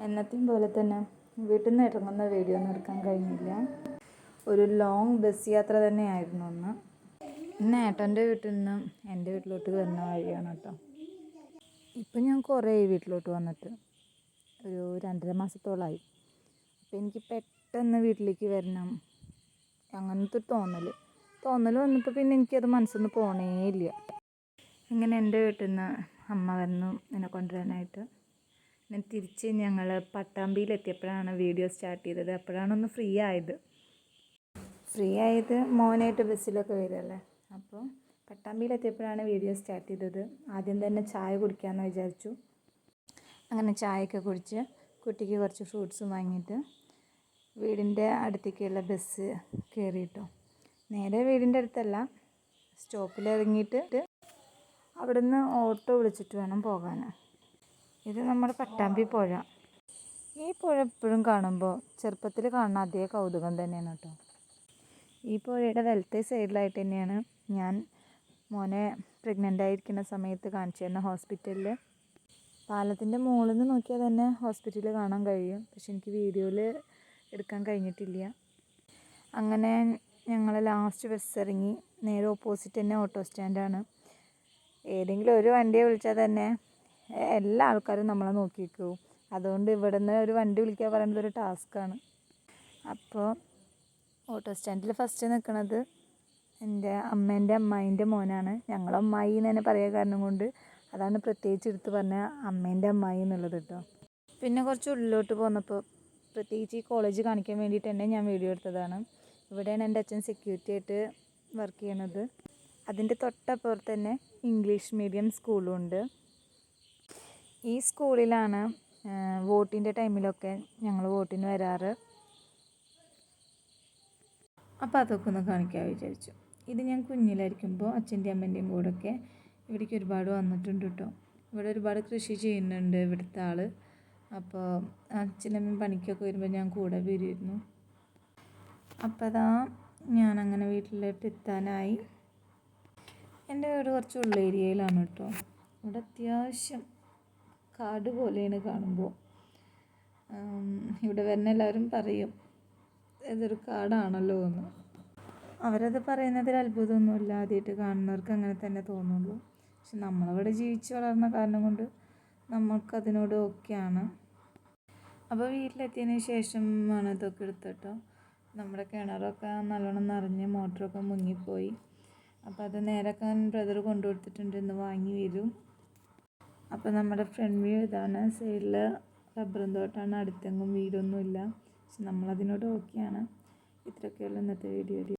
എന്നത്തെയും പോലെ തന്നെ വീട്ടിൽ നിന്ന് ഇറങ്ങുന്ന വീഡിയോ ഒന്നും എടുക്കാൻ കഴിഞ്ഞില്ല. ഒരു ലോങ് ബസ് യാത്ര തന്നെയായിരുന്നു ഒന്ന് ഇന്ന് ഏട്ടന്റെ വീട്ടിൽ നിന്ന് എന്റെ വീട്ടിലോട്ട് വന്ന വഴിയാണ് കേട്ടോ ഇപ്പം ഞാൻ കുറേ വീട്ടിലോട്ട് വന്നിട്ട് ഒരു രണ്ടര മാസത്തോളമായി അപ്പം എനിക്ക് പെട്ടെന്ന് വീട്ടിലേക്ക് വരണം അങ്ങനത്തെ ഒരു തോന്നൽ. തോന്നൽ വന്നപ്പോൾ പിന്നെ എനിക്കത് മനസ്സിൽ നിന്ന് പോണേ ഇല്ല ഇങ്ങനെ എന്റെ വീട്ടിൽ നിന്ന് അമ്മ വന്നു എന്നെ കൊണ്ടുവരാനായിട്ട്. ഞാൻ തിരിച്ച് ഞങ്ങൾ പട്ടാമ്പിയിലെത്തിയപ്പോഴാണ് വീഡിയോ സ്റ്റാർട്ട് ചെയ്തത്. അപ്പോഴാണ് ഒന്ന് ഫ്രീ ആയത്. ഫ്രീ ആയത് മോനായിട്ട് ബസ്സിലൊക്കെ വരുമല്ലേ അപ്പോൾ പട്ടാമ്പിയിലെത്തിയപ്പോഴാണ് വീഡിയോ സ്റ്റാർട്ട് ചെയ്തത്. ആദ്യം തന്നെ ചായ കുടിക്കാമെന്ന് വിചാരിച്ചു. അങ്ങനെ ചായയൊക്കെ കുടിച്ച് കുട്ടിക്ക് കുറച്ച് ഫ്രൂട്ട്സും വാങ്ങിയിട്ട് വീടിന്റെ അടുത്തേക്കുള്ള ബസ് കയറിയിട്ടോ. നേരെ വീടിന്റെ അടുത്തല്ല സ്റ്റോപ്പിൽ ഇറങ്ങിയിട്ട് അവിടുന്ന് ഓട്ടോ വിളിച്ചിട്ട് വേണം പോകാൻ ഇത് നമ്മുടെ പട്ടാമ്പി പുഴ. ഈ പുഴ എപ്പോഴും കാണുമ്പോൾ ചെറുപ്പത്തിൽ കാണുന്ന അതേ കൗതുകം തന്നെയാണ് കേട്ടോ. ഈ പുഴയുടെ വലത്തെ സൈഡിലായിട്ട് തന്നെയാണ് ഞാൻ മോനെ പ്രഗ്നന്റ് ആയിരിക്കുന്ന സമയത്ത് കാണിച്ചു തരുന്ന ഹോസ്പിറ്റലിൽ പാലത്തിന്റെ മുകളിൽ നിന്ന് നോക്കിയാൽ തന്നെ ഹോസ്പിറ്റൽ കാണാൻ കഴിയും. പക്ഷെ എനിക്ക് വീഡിയോയിൽ എടുക്കാൻ കഴിഞ്ഞിട്ടില്ല. അങ്ങനെ ഞങ്ങൾ ലാസ്റ്റ് ബസ് ഇറങ്ങി നേരെ ഓപ്പോസിറ്റ് തന്നെ ഓട്ടോ സ്റ്റാൻഡാണ് ഏതെങ്കിലും ഒരു വണ്ടിയെ വിളിച്ചാൽ തന്നെ എല്ലാ ആൾക്കാരും നമ്മളെ നോക്കി നിൽക്കും അതുകൊണ്ട് ഇവിടുന്ന് ഒരു വണ്ടി വിളിക്കുക പറയുന്നത് ഒരു ടാസ്ക്കാണ്. അപ്പോൾ ഓട്ടോ സ്റ്റാൻഡിൽ ഫസ്റ്റ് നിൽക്കുന്നത് എന്റെ അമ്മേന്റെ അമ്മായിന്റെ മോനാണ്. ഞങ്ങൾ അമ്മായി എന്ന് തന്നെ പറയാൻ കാരണം കൊണ്ട് അതാണ് പ്രത്യേകിച്ച് എടുത്ത് പറഞ്ഞ അമ്മേന്റെ അമ്മായി എന്നുള്ളത് കേട്ടോ പിന്നെ കുറച്ച് ഉള്ളിലോട്ട് പോന്നപ്പോൾ പ്രത്യേകിച്ച് ഈ കോളേജ് കാണിക്കാൻ വേണ്ടിയിട്ട് തന്നെ ഞാൻ വീഡിയോ എടുത്തതാണ്. ഇവിടെയാണ് എന്റെ അച്ഛൻ സെക്യൂരിറ്റി ആയിട്ട് വർക്ക് ചെയ്യണത്. അതിന്റെ തൊട്ടപ്പുറത്ത് തന്നെ ഇംഗ്ലീഷ് മീഡിയം സ്കൂളും ഉണ്ട്. ഈ സ്കൂളിലാണ് വോട്ടിന്റെ ടൈമിലൊക്കെ ഞങ്ങൾ വോട്ടിന് വരാറ്. അപ്പോൾ അതൊക്കെ ഒന്ന് കാണിക്കാൻ വിചാരിച്ചു. ഇത് ഞാൻ കുഞ്ഞിലായിരിക്കുമ്പോൾ അച്ഛന്റെയും അമ്മേന്റെയും കൂടെയൊക്കെ ഇവിടേക്ക് ഒരുപാട് വന്നിട്ടുണ്ട് കേട്ടോ ഇവിടെ ഒരുപാട് കൃഷി ചെയ്യുന്നുണ്ട് ഇവിടുത്തെ ആൾ അപ്പോൾ അച്ഛനമ്മയും പണിക്കൊക്കെ വരുമ്പോൾ ഞാൻ കൂടെ വരുമായിരുന്നു അപ്പോൾ അതാ അങ്ങനെ വീട്ടിലോട്ട് എത്താനായി. എന്റെ വീട് കുറച്ച് ഉള്ള ഏരിയയിലാണ് കേട്ടോ ഇവിടെ അത്യാവശ്യം കാട് പോലെയാണ് കാണുമ്പോൾ ഇവിടെ വരുന്ന എല്ലാവരും പറയും ഇതൊരു കാടാണല്ലോ എന്ന്. അവരത് പറയുന്നതിൽ അത്ഭുതമൊന്നുമില്ല. ആദ്യമായിട്ട് കാണുന്നവർക്ക് അങ്ങനെ തന്നെ തോന്നുള്ളൂ. പക്ഷെ നമ്മളവിടെ ജീവിച്ച് വളർന്ന കാരണം കൊണ്ട് നമുക്കതിനോട് ഓക്കെയാണ്. അപ്പോൾ വീട്ടിലെത്തിയതിന് ശേഷം ആണ് ഇതൊക്കെ എടുത്തിട്ടോ. നമ്മുടെ കിണറൊക്കെ നല്ലോണം നിറഞ്ഞ് മോട്ടറൊക്കെ മുങ്ങിപ്പോയി. അപ്പോൾ അത് നേരെ ബ്രദർ കൊണ്ടുകൊടുത്തിട്ടുണ്ട്. ഇന്ന് വാങ്ങി വരും. അപ്പോൾ നമ്മുടെ ഫ്രണ്ട് വ്യൂ ഇതാണ്. സൈഡിൽ റബ്ബറും തോട്ടാണ്. അടുത്തെങ്ങും വീടൊന്നുമില്ല. പക്ഷെ നമ്മളതിനോട് ഓക്കെയാണ് ഇത്രയൊക്കെയുള്ള ഇന്നത്തെ വീഡിയോ